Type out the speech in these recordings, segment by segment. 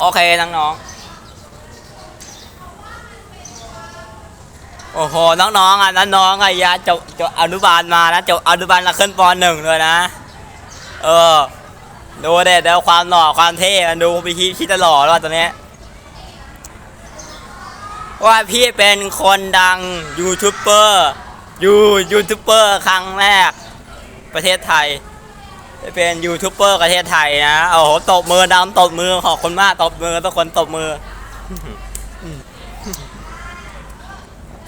โอเคน้องๆ โอ้โห น้องๆอะน้องๆอะยาจบจบอนุบาลมานะจบอนุบาลละขึ้นปหนึ่งเลยนะ เออ ดูเด็ดเดี๋ยวความหล่อความเท่มันดูพี่คิดคิดจะหล่อแล้วตอนนี้ ว่าพี่เป็นคนดังยูทูบเบอร์ยูยูทูบเบอร์ครั้งแรก ประเทศไทย เป็นยูทูบเบอร์ประเทศไทยนะโอ้โหตบมือดำตบมือขอบคุณมากตบมือทุกคนตบมือ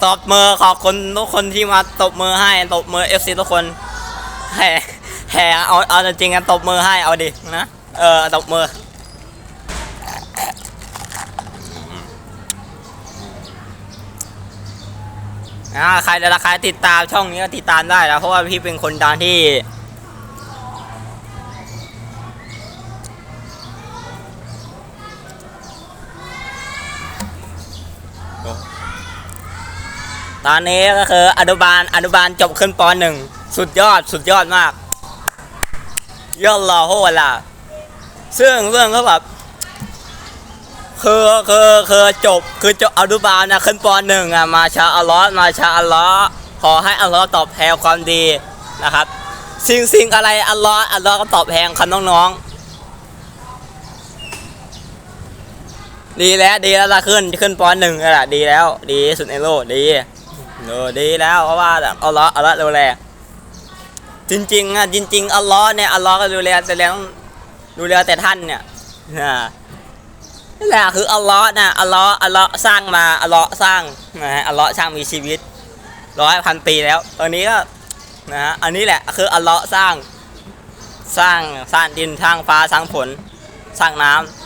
ตบมือขอบคุณทุกคนที่มาตบมือให้ตบมือเอฟซีทุกคนแห่แห่เอาเอาจริงกันตบมือให้เอาดินะเออตบมืออ่าใครจะใครติดตามช่องนี้ก็ติดตามได้แล้วเพราะว่าพี่เป็นคนดังที่ ตอนนี้ก็คืออนุบาลอนุบาลจบขึ้นปหนึ่งสุดยอดสุดยอดมาก ยอดรอโหล่ะซึ่งเรื่องก็แบบคือคือคือจบคือจบอนุบาลนะขึ้นปหนึ่งอะมาชาอัลลอฮ์มาชาอัลลอฮ์ขอให้อัลลอฮ์ตอบแทนความดีนะครับ สิ่งสิ่งอะไรอัลลอฮ์อัลลอฮ์ก็ตอบแทนคำน้องๆ ดีแล้วดีแล้วละขึ้นขึ้นปอนหนึ่งแล้วล่ะดีแล้ว ดีสุดในโลกดีเออดีแล้วเพราะว่าอัลลอฮ์อัลลอฮ์ดูแลจริงๆอะจริงๆอัลลอฮ์เนี่ยอัลลอฮ์ก็ดูแลแต่แล้วดูแลแต่ท่านเนี่ยนี่แหละคืออัลลอฮ์นะอัลลอฮ์อัลลอฮ์สร้างมาอัลลอฮ์สร้างนะฮะอัลลอฮ์สร้างมีชีวิตร้อยพันปีแล้วตอนนี้ก็นะฮะอันนี้แหละคืออัลลอฮ์สร้างสร้างสร้างดินสร้างฟ้าสร้างฝนสร้างน้ำ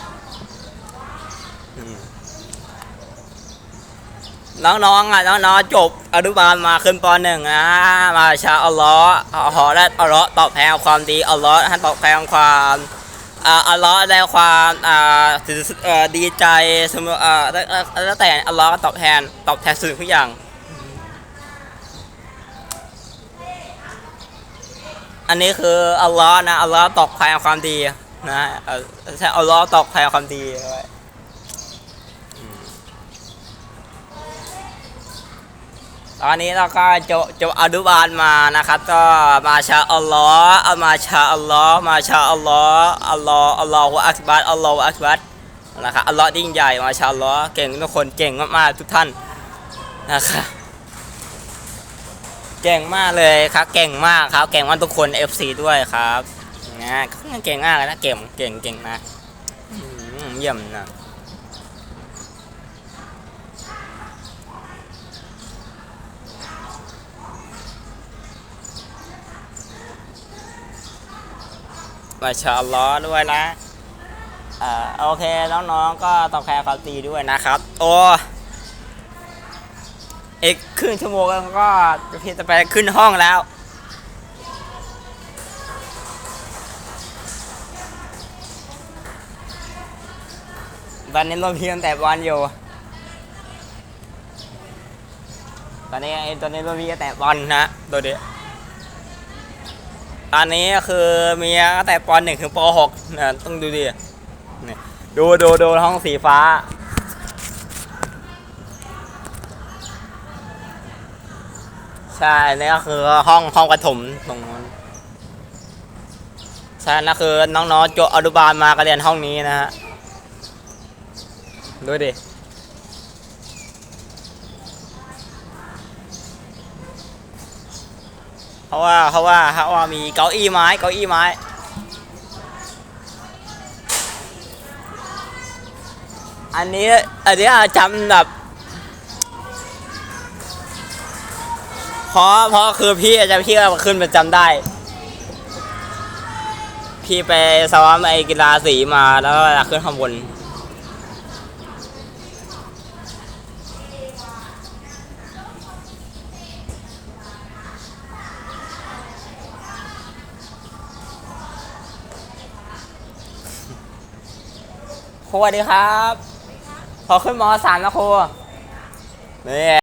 น้องๆอะน้องๆจบอนุบาลมาขึ้นปหนึ่งอะมาชาอัลลอฮ์ขอได้อัลลอฮ์ตอบแทนความดีอัลลอฮ์ท่านตอบแทนความอัลลอฮ์ได้ความดีใจสมอแล้วแต่อัลลอฮ์ตอบแทนตอบแทนสิ่งทุกอย่างอันนี้คืออัลลอฮ์นะอัลลอฮ์ตอบแทนความดีนะเอ่อใช่อัลลอฮ์ตอบแทนความดีไว้ ตอนนี้เราก็จบจบอนุบาลมานะครับ ก็มาชาอัลลอฮ์เอามาชาอัลลอฮ์มาชาอัลลอฮ์อัลลอฮ์อัลลอฮ์อักบัรอัลลอฮ์อักบัรนะครับอัลลอฮ์ยิ่งใหญ่มาชาอัลลอฮ์เก่งทุกคนเก่งมากๆทุกท่านนะครับเก่งมากเลยครับ เก่งมากครับเก่งมากทุกคน FC ด้วยครับนะเก่งมากเลยนะเก่งเก่งเก่งนะเยี่ยมนะ มาชาอัลลอฮ์ด้วยนะอ่าโอเคน้องๆก็ตอบแทนความดีด้วยนะครับ โอ้อีกครึ่งชั่วโมงก็พี่จะไปขึ้นห้องแล้วตอนนี้เราเพียงแต่บอลอยู่ ตอนนี้ตอนนี้เรามีแต่บอลนะตัวเดียว ตอนนี้คือมีตั้งแต่ปหนึ่งถึงปหกนะต้องดูดินี่ดูดูดูห้องสีฟ้า ใช่นี่ก็คือห้องห้องประถมตรงนั้นใช่นั่นคือน้องๆจบอนุบาลมาก็เรียนห้องนี้นะฮะดูดิ เพราะว่าเพราะว่าเพราะว่ามีเก้าอี้ไม้เก้าอี้ไม้อันนี้อันนี้จำแบบเพราะเพราะคือพี่อาจจะพี่ก็ขึ้นไปจำได้ พี่ไปซ้อมไอกีฬาสีมาแล้วก็ขึ้นข้างบน ครูสวัสดีครับ พอขึ้นมสามนะครูนี่